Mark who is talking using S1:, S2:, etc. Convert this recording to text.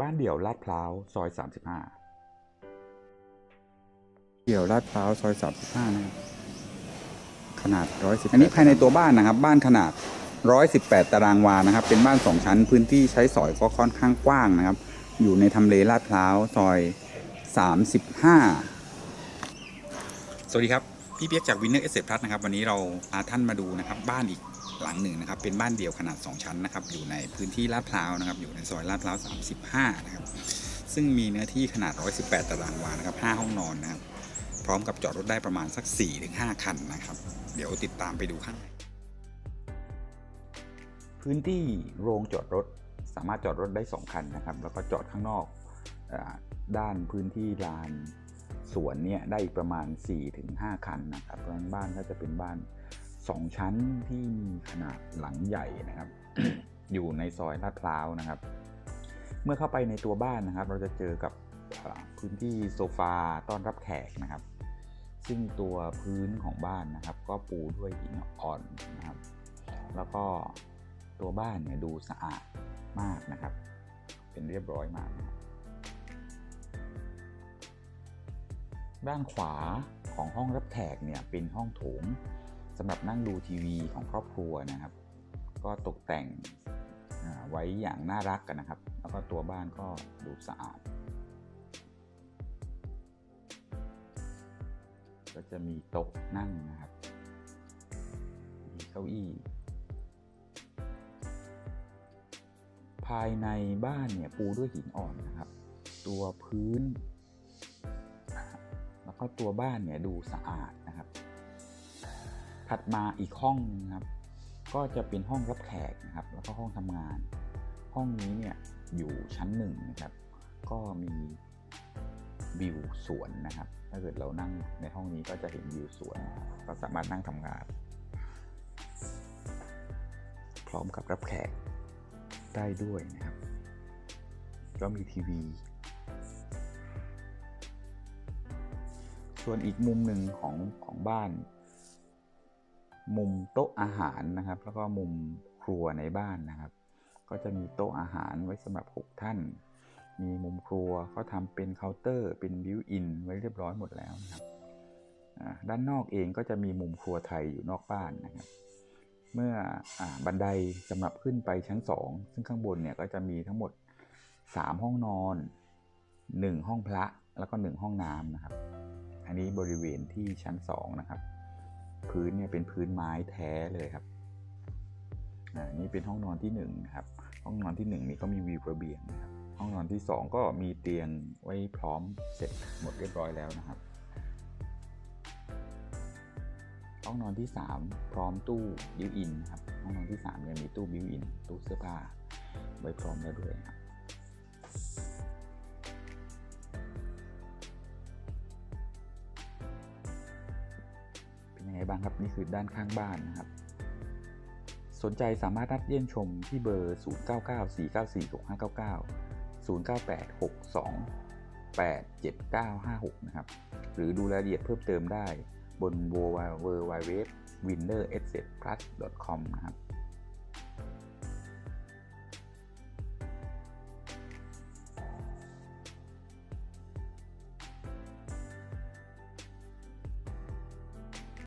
S1: บ้านเดี่ยวลาดพร้าวซอย 35
S2: เดี่ยวลาดพร้าวซอย 35 นะครับ ขนาด 110
S1: อันนี้ภายในตัวบ้านนะครับ บ้านขนาด 118 ตารางวานะครับ เป็นบ้าน 2 ชั้น พื้นที่ใช้สอยก็ค่อนข้างกว้างนะครับ อยู่ในทำเลลาดพร้าวซอย 35 สวัสดีครับ พี่เปียกจากวินเนอร์เอสเซพลัสนะครับวันนี้เราพาท่านมาดูนะครับบ้านอีกหลังหนึ่งนะครับเป็นบ้านเดี่ยวขนาด 2 ชั้นนะครับอยู่ในพื้นที่ลาดพร้าวนะครับอยู่ในซอยลาดพร้าว 35 นะครับซึ่งมีเนื้อที่ขนาด 118 ตารางวานะครับ 5 ห้องนอนนะครับพร้อมกับจอดรถได้ประมาณสัก 4-5 คันนะครับ เดี๋ยวติดตามไปดูข้างในพื้นที่โรงจอดรถสามารถจอดรถได้ 2 คันนะครับแล้วก็จอดข้างนอกอด้านพื้นที่ลาน สวนเนี่ยได้อีกประมาณ 4-5 คันนะครับเพราะฉะนั้นบ้านก็จะเป็นบ้าน 2 ชั้นที่มีขนาดหลังใหญ่นะครับ อยู่ในซอยลาดพร้าวนะครับ เมื่อเข้าไปในตัวบ้านนะครับ เราจะเจอกับพื้นที่โซฟาต้อนรับแขกนะครับ ซึ่งตัวพื้นของบ้านนะครับ ก็ปูด้วยหินอ่อนนะครับ แล้วก็ตัวบ้านเนี่ยดูสะอาดมากนะครับ เป็นเรียบร้อยมากนะครับ ด้านขวาของห้องรับแขกเนี่ยเป็นห้องโถงสำหรับนั่งดูทีวีของครอบครัวนะครับ ก็ตกแต่งไว้อย่างน่ารักกันนะครับ แล้วก็ตัวบ้านก็ดูสะอาด ก็จะมีโต๊ะนั่งนะครับ มีเก้าอี้ ภายในบ้านเนี่ยปูด้วยหินอ่อนนะครับ ตัวพื้น ก็ตัวบ้านเนี่ยดูสะอาดนะครับ ถัดมาอีกห้องนึงครับ ก็จะเป็นห้องรับแขกนะครับ แล้วก็ห้องทำงาน ห้องนี้เนี่ยอยู่ชั้นหนึ่งนะครับ ก็มีวิวสวนนะครับ ถ้าเกิดเรานั่งในห้องนี้ก็จะเห็นวิวสวนนะครับก็สามารถนั่งทำงาน พร้อมกับรับแขกได้ด้วยนะครับ ก็มีทีวี ส่วนอีกมุมหนึ่งของของบ้าน มุมโต๊ะอาหารนะครับ แล้วก็มุมครัวในบ้านนะครับ ก็จะมีโต๊ะอาหารไว้สำหรับ 6 ท่าน มีมุมครัวก็ทำเป็นเคาน์เตอร์ เป็นบิวอินไว้เรียบร้อยหมดแล้วนะครับด้านนอกเองก็จะมีมุมครัวไทยอยู่นอกบ้านนะครับ เมื่ออบันไดสำหรับขึ้นไปชั้น 2 ซึ่งข้างบนเนี่ยก็จะมีทั้งหมด 3 ห้องนอน 1 ห้องพระแล้วก็ 1 ห้องน้ำนะครับ อันนี้บริเวณที่ชั้น2นะครับ พื้นเนี่ยเป็นพื้นไม้แท้เลยครับอ่านี่เป็นห้องนอนที่1นะครับ ห้องนอนที่1นี่ก็มีวิวระเบียงนะครับ ห้องนอนที่ 2 ก็มีเตียงไว้พร้อมเสร็จหมดเรียบร้อยแล้วนะครับ ห้องนอนที่ 3 พร้อมตู้บิวอินครับ ห้องนอนที่3ยังมีตู้บิวอิน ตู้เสื้อผ้าไว้พร้อมแล้วด้วยครับ บ้างครับนี่คือด้านข้างบ้านนะครับ สนใจสามารถนัดเยี่ยมชมที่เบอร์ 0994946599 0986287956 นะครับ หรือดูรายละเอียดเพิ่มเติมได้บน w w w w i n n e r s e t p l u s c o m นะครับ